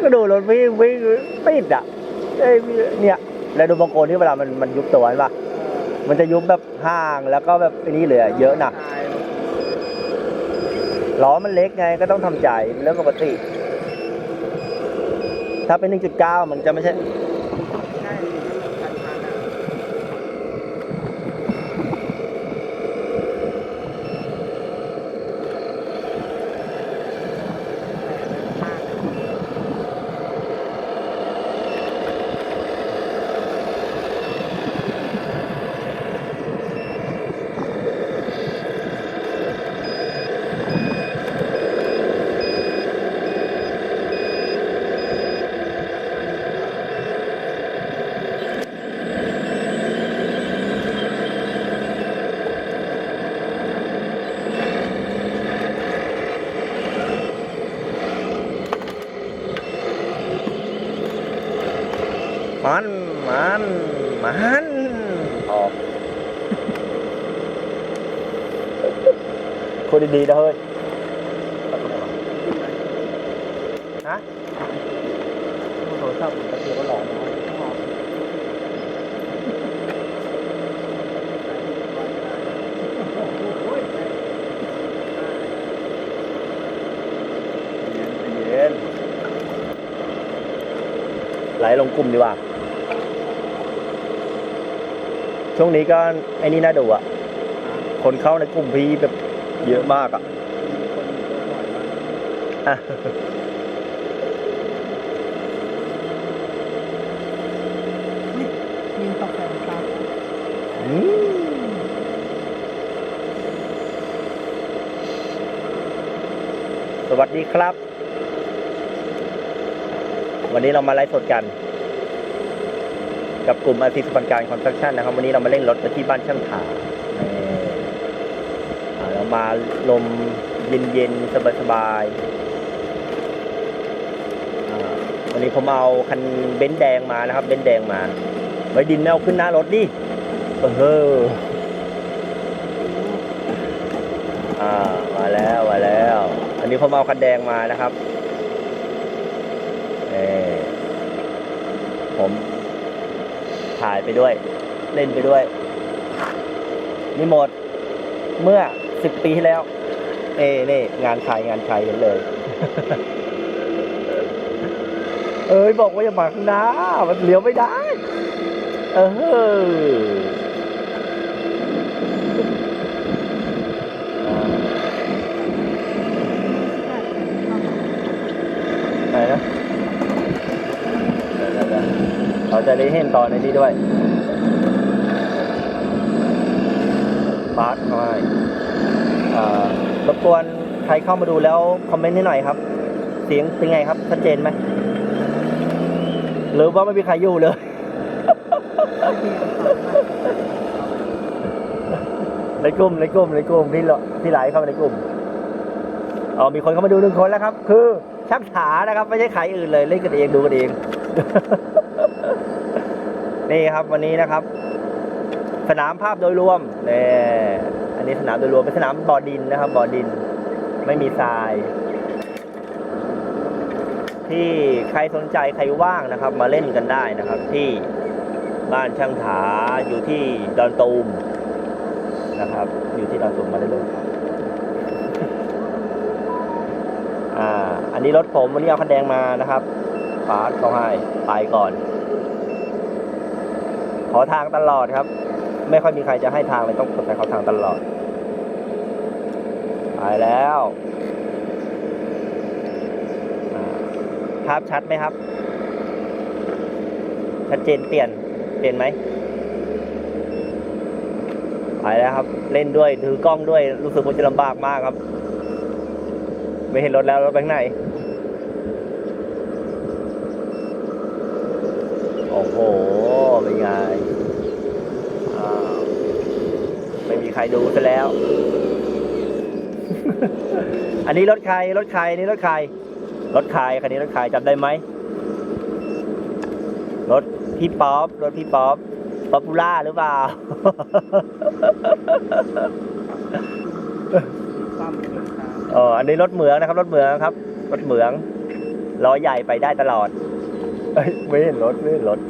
ก็ดูรถวิ่งวิ่งติดอะเอ้ยเนี่ยแล้วดูบางโคนที่เวลามันมันยุบตัวเห็นปะมันจะยุบแบบห่างแล้วก็แบบอันนี้เลยอเยอะนะล้อมันเล็กไงก็ต้องทำใจเรื่องปกติ ถ้าเป็น 1.9 มันจะไม่ใช่ มันมันมันออกคุยดีๆนะเฮ้ยฮะโทรศัพท์ตะเกียบก็หลอนนะเย็นๆไหลลงกลุ่มดีกว่า ช่วงนี้ก็ไอ้นี่น่าดูอะ คนเข้าในกลุ่มพีแบบเยอะมากอะมีคนบ่อยมากอะยิงตกแสงครับอืมสวัสดีครับ วันนี้เรามาไลฟ์สดกัน กับกลุ่มอาชีพสปันการคอนสตรักชั่นนะครับ วันนี้เรามาเล่นรถกันที่บ้านช่างถ่าเรามาลมเย็นๆ สบายๆ วันนี้ผมเอาคันเบนซ์แดงมานะครับ เบนซ์แดงมา ไว้ดินไม่เอาขึ้นหน้ารถดิเอออ่ามาแล้วมาแล้ว อันนี้ผมเอาคันแดงมานะครับ เออผม ถ่ายไปด้วย เล่นไปด้วยนี่หมดเมื่อสิบปีที่แล้ว เอ้นี่งานขายงานขายกันเลย เอ้ยบอกว่าอย่ามาข้างหน้า มันเลี้ยวไม่ได้ เออไหนนะเดี๋ยวเดี๋ยวเดี๋ยว เราจะได้เห็นตอนในนี้ด้วยพาร์ทหน่อยรบกวนใครเข้ามาดูแล้วคอมเมนต์ให้หน่อยครับ เสียงเป็นไงครับชัดเจนไหมหรือว่าไม่มีใครอยู่เลยในกลุ่มในกลุ่มในกลุ่มที่เราที่ไลฟ์เข้ามาในกลุ่มอ๋อมีคนเข้ามาดูหนึ่งคนแล้วครับ คือช่างถานะครับ ไม่ใช่ขายอื่นเลยเล่นกันเองดูกันเอง นี่ครับวันนี้นะครับ สนามภาพโดยรวมนี่อันนี้สนามโดยรวมเป็นสนามบ่อดินนะครับบ่อดิน ไม่มีทราย ที่ใครสนใจใครว่างนะครับ มาเล่นกันได้นะครับ ที่บ้านช่างถาอยู่ที่ดอนตูมนะครับ อยู่ที่ดอนตูมมาได้เลยอ่าอันนี้รถผมวันนี้เอาคันแดงมานะครับฟาสเขาให้ไปก่อน ขอทางตลอดครับ ไม่ค่อยมีใครจะให้ทางเลยต้องกดไปเขาทางตลอดไปแล้วภาพชัดไหมครับ ชัดเจนเปลี่ยนเปลี่ยนไหมไปแล้วครับ เล่นด้วยถือกล้องด้วยรู้สึกว่าจะลำบากมากครับ ไม่เห็นรถแล้วรถไปข้างไหนโอ้โหเป็นไงอ้าวไม่มีใค รดูซะแล้ว อันนี้รถใครรถใครอันนี้รถใคร รถใครคันนี้รถใครจำได้ไหม รถพี่ป๊อปรถพี่ป๊อปป๊อปปูล่าหรือเปล่าความเป็นครับอ๋ออันนี้รถเหมืองนะครับ รถเหมืองครับ รถเหมืองล้อใหญ่ไปได้ตลอดเอ้ยไม่เห็นรถไม่เห็นรถมี